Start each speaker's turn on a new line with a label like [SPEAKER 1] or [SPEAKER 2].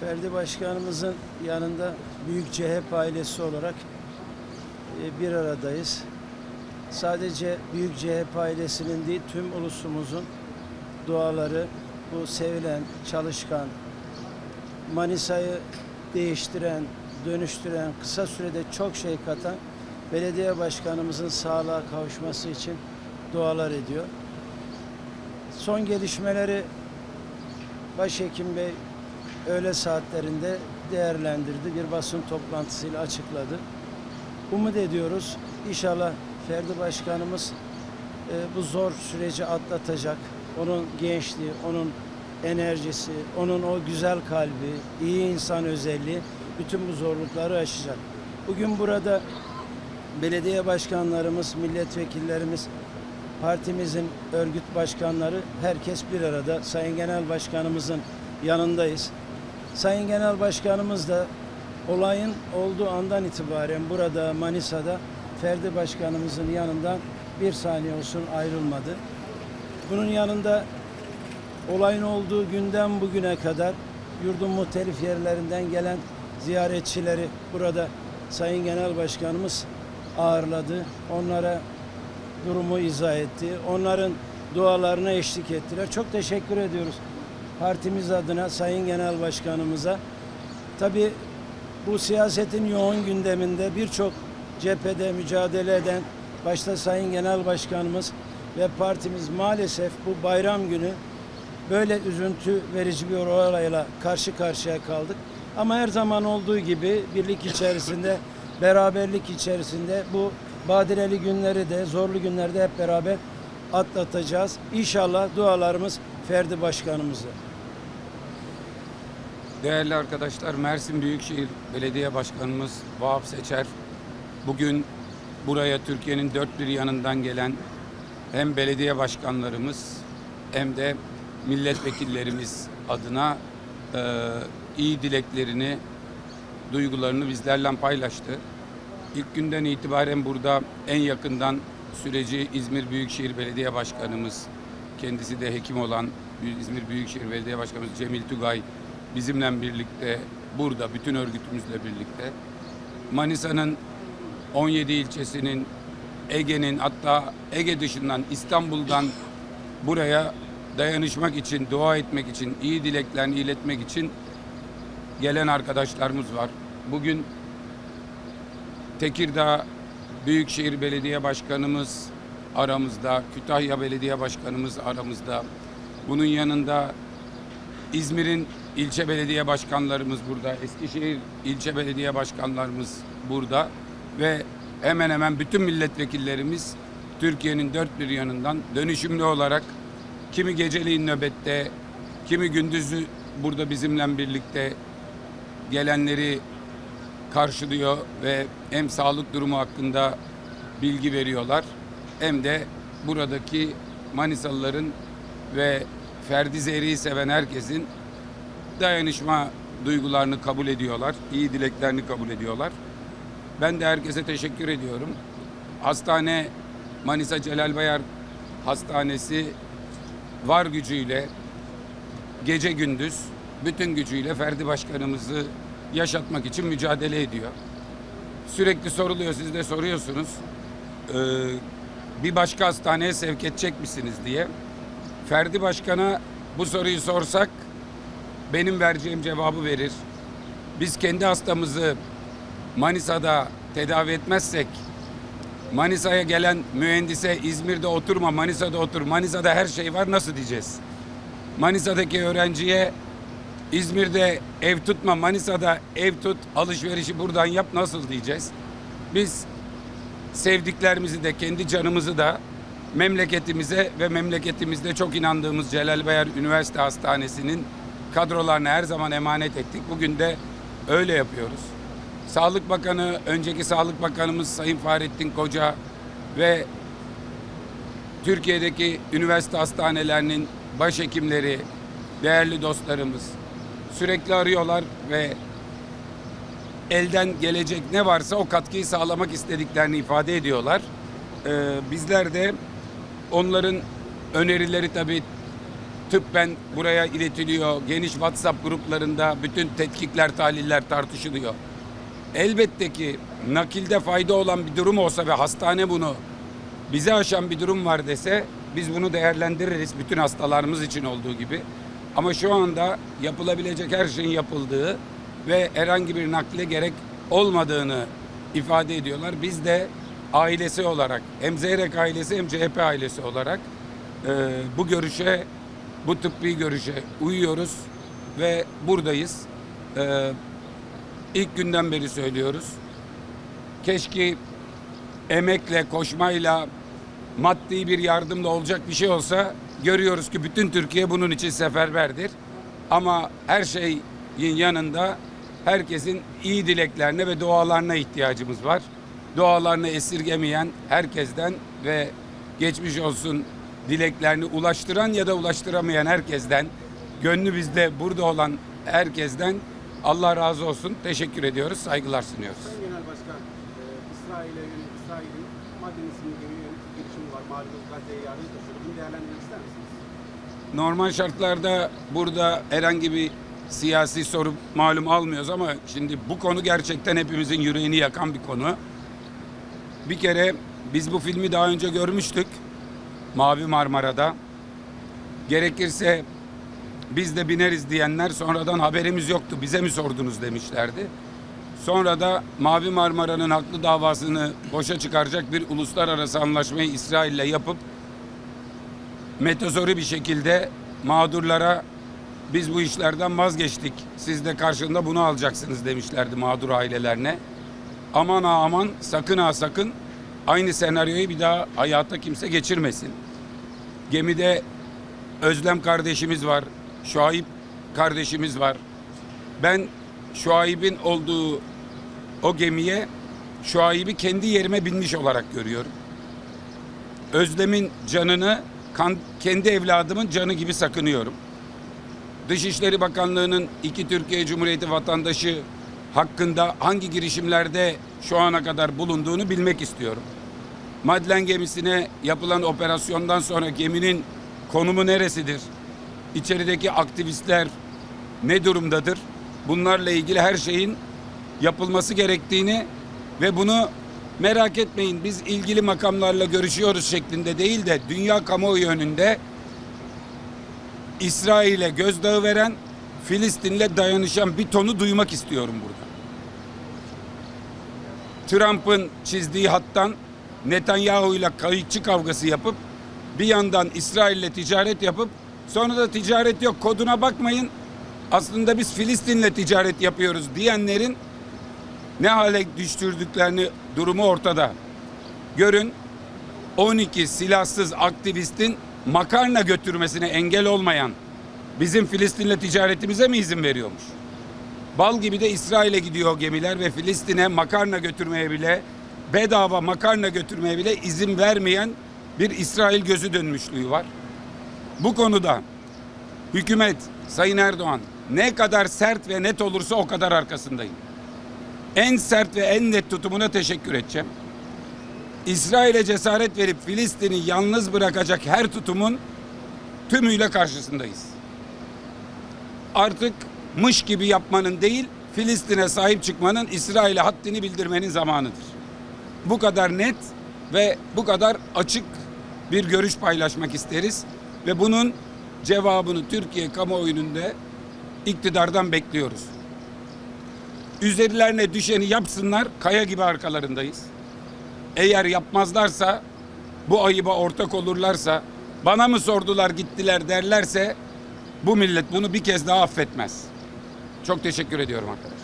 [SPEAKER 1] Ferdi Başkanımızın yanında Büyük CHP ailesi olarak e, bir aradayız. Sadece Büyük CHP ailesinin değil tüm ulusumuzun duaları bu sevilen, çalışkan, Manisa'yı değiştiren, dönüştüren, kısa sürede çok şey katan belediye başkanımızın sağlığa kavuşması için dualar ediyor. Son gelişmeleri Başhekim Bey öğle saatlerinde değerlendirdi. Bir basın toplantısıyla açıkladı. Umut ediyoruz. İnşallah Ferdi Başkanımız e, bu zor süreci atlatacak. Onun gençliği, onun enerjisi, onun o güzel kalbi, iyi insan özelliği bütün bu zorlukları aşacak. Bugün burada belediye başkanlarımız, milletvekillerimiz, partimizin örgüt başkanları herkes bir arada. Sayın Genel Başkanımızın yanındayız. Sayın Genel Başkanımız da olayın olduğu andan itibaren burada Manisa'da Ferdi Başkanımızın yanından bir saniye olsun ayrılmadı. Bunun yanında olayın olduğu günden bugüne kadar yurdun muhtelif yerlerinden gelen ziyaretçileri burada Sayın Genel Başkanımız ağırladı. Onlara durumu izah etti. Onların dualarına eşlik ettiler. Çok teşekkür ediyoruz partimiz adına Sayın Genel Başkanımıza. Tabii bu siyasetin yoğun gündeminde birçok cephede mücadele eden başta Sayın Genel Başkanımız ve partimiz maalesef bu bayram günü böyle üzüntü verici bir olayla karşı karşıya kaldık. Ama her zaman olduğu gibi birlik içerisinde, beraberlik içerisinde bu badireli günleri de, zorlu günleri de hep beraber atlatacağız. İnşallah dualarımız Ferdi Başkanımızla.
[SPEAKER 2] Değerli arkadaşlar, Mersin Büyükşehir Belediye Başkanımız Vahap Seçer bugün buraya Türkiye'nin dört bir yanından gelen hem belediye başkanlarımız hem de milletvekillerimiz adına e, iyi dileklerini, duygularını bizlerle paylaştı. İlk günden itibaren burada en yakından süreci İzmir Büyükşehir Belediye Başkanımız, kendisi de hekim olan İzmir Büyükşehir Belediye Başkanımız Cemil Tugay bizimle birlikte burada bütün örgütümüzle birlikte Manisa'nın 17 ilçesinin Ege'nin hatta Ege dışından İstanbul'dan buraya dayanışmak için, dua etmek için, iyi dileklerini iletmek için gelen arkadaşlarımız var. Bugün Tekirdağ Büyükşehir Belediye Başkanımız aramızda, Kütahya Belediye Başkanımız aramızda. Bunun yanında İzmir'in ilçe belediye başkanlarımız burada, Eskişehir ilçe belediye başkanlarımız burada ve hemen hemen bütün milletvekillerimiz Türkiye'nin dört bir yanından dönüşümlü olarak kimi geceliğin nöbette, kimi gündüzü burada bizimle birlikte gelenleri karşılıyor ve hem sağlık durumu hakkında bilgi veriyorlar hem de buradaki Manisalıların ve Ferdi Zehri'yi seven herkesin dayanışma duygularını kabul ediyorlar. iyi dileklerini kabul ediyorlar. Ben de herkese teşekkür ediyorum. Hastane Manisa Celal Bayar Hastanesi var gücüyle gece gündüz bütün gücüyle Ferdi Başkanımızı yaşatmak için mücadele ediyor. Sürekli soruluyor, siz de soruyorsunuz. Ee, bir başka hastaneye sevk edecek misiniz diye. Ferdi Başkan'a bu soruyu sorsak benim vereceğim cevabı verir. Biz kendi hastamızı Manisa'da tedavi etmezsek Manisa'ya gelen mühendise İzmir'de oturma, Manisa'da otur. Manisa'da her şey var nasıl diyeceğiz? Manisa'daki öğrenciye İzmir'de ev tutma, Manisa'da ev tut, alışverişi buradan yap nasıl diyeceğiz? Biz sevdiklerimizi de kendi canımızı da memleketimize ve memleketimizde çok inandığımız Celal Bayar Üniversite Hastanesi'nin kadrolarına her zaman emanet ettik. Bugün de öyle yapıyoruz. Sağlık Bakanı, önceki Sağlık Bakanımız Sayın Fahrettin Koca ve Türkiye'deki üniversite hastanelerinin başhekimleri, değerli dostlarımız sürekli arıyorlar ve elden gelecek ne varsa o katkıyı sağlamak istediklerini ifade ediyorlar. Ee, bizler de onların önerileri tabii tıbben buraya iletiliyor. Geniş WhatsApp gruplarında bütün tetkikler, tahliller tartışılıyor. Elbette ki nakilde fayda olan bir durum olsa ve hastane bunu bize aşan bir durum var dese biz bunu değerlendiririz bütün hastalarımız için olduğu gibi. Ama şu anda yapılabilecek her şeyin yapıldığı ve herhangi bir nakle gerek olmadığını ifade ediyorlar. Biz de ailesi olarak hem Zeyrek ailesi hem CHP ailesi olarak e, bu görüşe, bu tıbbi görüşe uyuyoruz ve buradayız. E, ilk günden beri söylüyoruz. Keşke emekle, koşmayla, maddi bir yardımla olacak bir şey olsa görüyoruz ki bütün Türkiye bunun için seferberdir. Ama her şeyin yanında herkesin iyi dileklerine ve dualarına ihtiyacımız var. Dualarını esirgemeyen herkesten ve geçmiş olsun dileklerini ulaştıran ya da ulaştıramayan herkesten, gönlü bizde burada olan herkesten Allah razı olsun. Teşekkür ediyoruz, saygılar sunuyoruz.
[SPEAKER 3] Sayın Genel Başkan, e, İsrail'e yönelik İsrail'in Mardin isimli yönelik bir girişimi var. Malumunuz Gazze'ye yardım taşıyor. Bunu değerlendirmek ister misiniz?
[SPEAKER 2] Normal şartlarda burada herhangi bir siyasi soru malum almıyoruz ama şimdi bu konu gerçekten hepimizin yüreğini yakan bir konu. Bir kere biz bu filmi daha önce görmüştük. Mavi Marmara'da. Gerekirse biz de bineriz diyenler sonradan haberimiz yoktu. Bize mi sordunuz demişlerdi. Sonra da Mavi Marmara'nın haklı davasını boşa çıkaracak bir uluslararası anlaşmayı İsrail'le yapıp metazori bir şekilde mağdurlara biz bu işlerden vazgeçtik. Siz de karşında bunu alacaksınız demişlerdi mağdur ailelerine. Aman ha aman sakın ha sakın aynı senaryoyu bir daha hayata kimse geçirmesin. Gemide Özlem kardeşimiz var. Şuayb kardeşimiz var. Ben Şuayb'in olduğu o gemiye Şuayb'i kendi yerime binmiş olarak görüyorum. Özlem'in canını kan, kendi evladımın canı gibi sakınıyorum. Dışişleri Bakanlığı'nın iki Türkiye Cumhuriyeti vatandaşı hakkında hangi girişimlerde şu ana kadar bulunduğunu bilmek istiyorum. Madlen gemisine yapılan operasyondan sonra geminin konumu neresidir? İçerideki aktivistler ne durumdadır? Bunlarla ilgili her şeyin yapılması gerektiğini ve bunu merak etmeyin biz ilgili makamlarla görüşüyoruz şeklinde değil de dünya kamuoyu önünde İsrail'e gözdağı veren Filistin'le dayanışan bir tonu duymak istiyorum burada. Trump'ın çizdiği hattan Netanyahu'yla kayıkçı kavgası yapıp bir yandan İsrail'le ticaret yapıp sonra da ticaret yok koduna bakmayın. Aslında biz Filistin'le ticaret yapıyoruz diyenlerin ne hale düştürdüklerini durumu ortada. Görün 12 silahsız aktivistin makarna götürmesine engel olmayan bizim Filistin'le ticaretimize mi izin veriyormuş? Bal gibi de İsrail'e gidiyor gemiler ve Filistin'e makarna götürmeye bile bedava makarna götürmeye bile izin vermeyen bir İsrail gözü dönmüşlüğü var. Bu konuda hükümet Sayın Erdoğan ne kadar sert ve net olursa o kadar arkasındayım. En sert ve en net tutumuna teşekkür edeceğim. İsrail'e cesaret verip Filistin'i yalnız bırakacak her tutumun tümüyle karşısındayız. Artık mış gibi yapmanın değil, Filistin'e sahip çıkmanın İsrail'e haddini bildirmenin zamanıdır. Bu kadar net ve bu kadar açık bir görüş paylaşmak isteriz ve bunun cevabını Türkiye kamuoyunun iktidardan bekliyoruz. Üzerlerine düşeni yapsınlar, kaya gibi arkalarındayız. Eğer yapmazlarsa, bu ayıba ortak olurlarsa, bana mı sordular gittiler derlerse bu millet bunu bir kez daha affetmez. Çok teşekkür ediyorum arkadaşlar.